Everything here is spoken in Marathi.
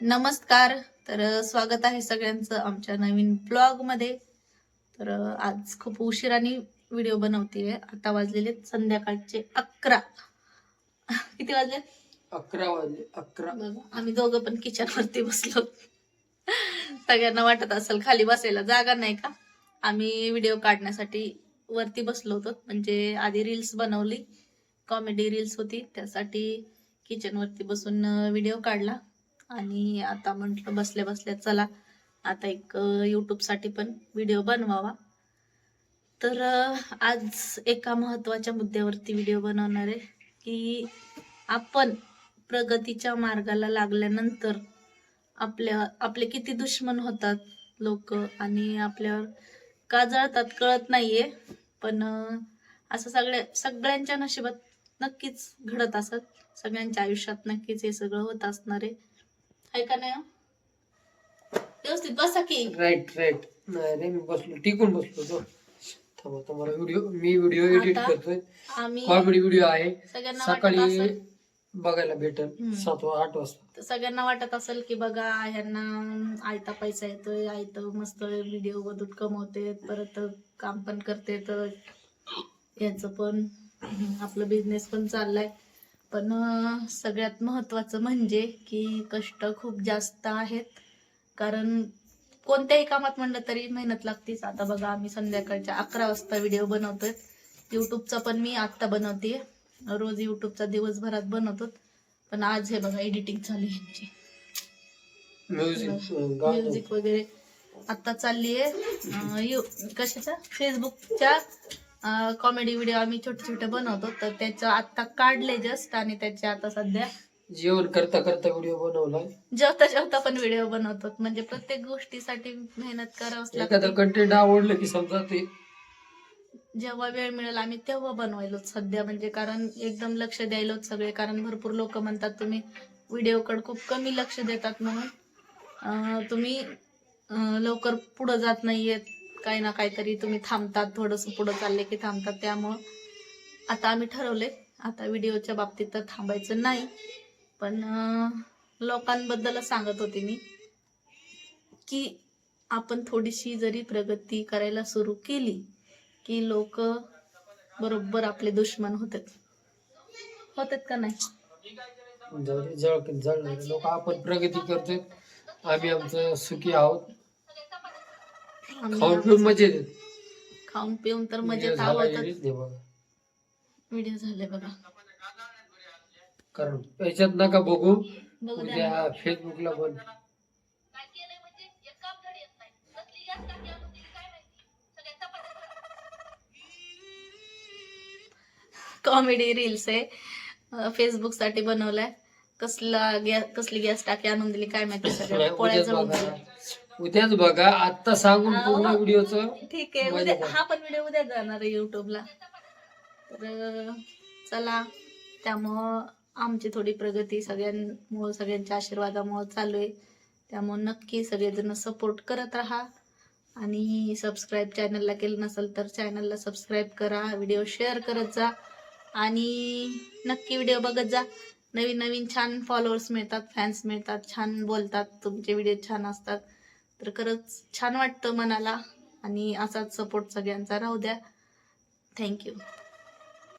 नमस्कार. तर स्वागत आहे सगळ्यांचं आमच्या नवीन ब्लॉगमध्ये. तर आज खूप उशिराने व्हिडिओ बनवते आता वाजलेले संध्याकाळचे अकरा. किती वाजले? अकरा वाजले अकरा. आम्ही दोघं पण किचन वरती बसलो. सगळ्यांना वाटत असेल खाली बसायला जागा नाही का? आम्ही व्हिडिओ काढण्यासाठी वरती बसलो होतो. म्हणजे आधी रील्स बनवली कॉमेडी रील्स होती. त्यासाठी किचन वरती बसून व्हिडिओ काढला. आणि आता म्हटलं बसल्या बसल्या चला आता एक यूट्यूबसाठी पण व्हिडिओ बनवावा. तर आज एका महत्त्वाच्या मुद्द्यावरती व्हिडिओ बनवणार आहे की आपण प्रगतीच्या मार्गाला लागल्यानंतर आपल्या आपले किती दुश्मन होतात लोक आणि आपल्यावर का जळतात कळत नाहीये. पण असं सगळ्या सगळ्यांच्या नशिबात नक्कीच घडत असत. सगळ्यांच्या आयुष्यात नक्कीच हे सगळं होत असणार आहे. आहे का नाही? व्यवस्थित बसा की. राईट राईट नाही रे मी बसलो. टिकून बसलो तो थांबा तुम्हाला व्हिडिओ मी व्हिडिओ एडिट आता करतोय. आम्ही कॉमेडी व्हिडिओ आहे. सगळ्यांना वाटत सकाळी असेल. बघायला भेटल. हम्म. सात वा- आठ वाजता. तर सगळ्यांना वाटत असेल की बघा ह्यांना आयता पैसा येतोय आयत मस्त व्हिडिओ मधून कमवते परत काम पण करते. तर यांचं पण हम्म, आपलं बिझनेस पण चाललाय. पण सगळ्यात महत्वाचं म्हणजे की कष्ट खूप जास्त आहेत. कारण कोणत्याही कामात म्हणलं तरी मेहनत लागतीच. आता बघा आम्ही संध्याकाळच्या अकरा वाजता व्हिडिओ बनवतोय. युट्यूबचा पण मी आत्ता बनवते रोज युट्यूबचा दिवसभरात बनवतो पण आज हे बघा एडिटिंग चालू यांची म्युझिक वगैरे आता चालली आहे कशाचा? फेसबुकच्या कॉमेडी व्हिडिओ आम्ही छोटे छोटे बनवतो. तर त्याचं आता काढले जस्ट आणि त्याचे आता सध्या जेवण करता करता व्हिडिओ बनवलाय. जेवता जेवता पण व्हिडिओ बनवतो. म्हणजे प्रत्येक गोष्टीसाठी मेहनत करावंच एखादं लागते कंटेंट आवडलं की समजा ते. जेव्हा वेळ मिळेल आम्ही तेव्हा बनवायलो सध्या. म्हणजे कारण एकदम लक्ष द्यायलो सगळे. कारण भरपूर लोक म्हणतात तुम्ही व्हिडिओकडे खूप कमी लक्ष देतात म्हणून. अं, तुम्ही अं, लवकर पुढं जात नाहीयेत. काही ना काहीतरी तुम्ही थांबतात थोडस पुढं चालले की थांबतात. त्यामुळं आता आम्ही ठरवले. आता व्हिडिओच्या बाबतीत तर थांबायचं नाही. पण लोकांबद्दलच सांगत होते मी की आपण थोडीशी जरी प्रगती करायला सुरू केली की लोक बरोबर आपले दुश्मन होतात. होतात का नाही? लोक आपण प्रगती करतोय. आम्ही आमचं सुखी आहोत. खाऊन पिऊन मजेत आहेत. खाऊन पिऊन तर मजेत झाला दे बघा. व्हिडिओ झाले बघा. कारण याच्यात नका बघू बघू द्या. उद्या फेसबुकला पण. कॉमेडी रील्स आहे. फेसबुकसाठी बनवलाय. कसला गॅस कसली गॅस टाकी आणून दिली काय माहिती सगळ्या पोळ्या उद्याच जळून बघा. दिल्या उद्याच बघा. आता सांगून. पूर्ण व्हिडिओचं ठीक आहे. उद्या. हा पण व्हिडिओ उद्या जाणार आहे युट्यूबला तर चला. त्यामुळं आमची थोडी प्रगती सगळ्यांमुळं सगळ्यांच्या आशीर्वादामुळं चालू आहे. त्यामुळं नक्की सगळेजण सपोर्ट करत राहा. आणि सबस्क्राईब चॅनलला केलं नसेल तर चॅनलला सबस्क्राईब करा. व्हिडिओ शेअर करत जा. आणि नक्की व्हिडिओ बघत जा. नवीन नवीन छान फॉलोअर्स मिळतात फॅन्स मिळतात छान बोलतात तुमचे व्हिडिओ छान असतात. तर खरंच छान वाटतं मनाला आणि असाच सपोर्ट सगळ्यांचा. राहू द्या. थँक्यू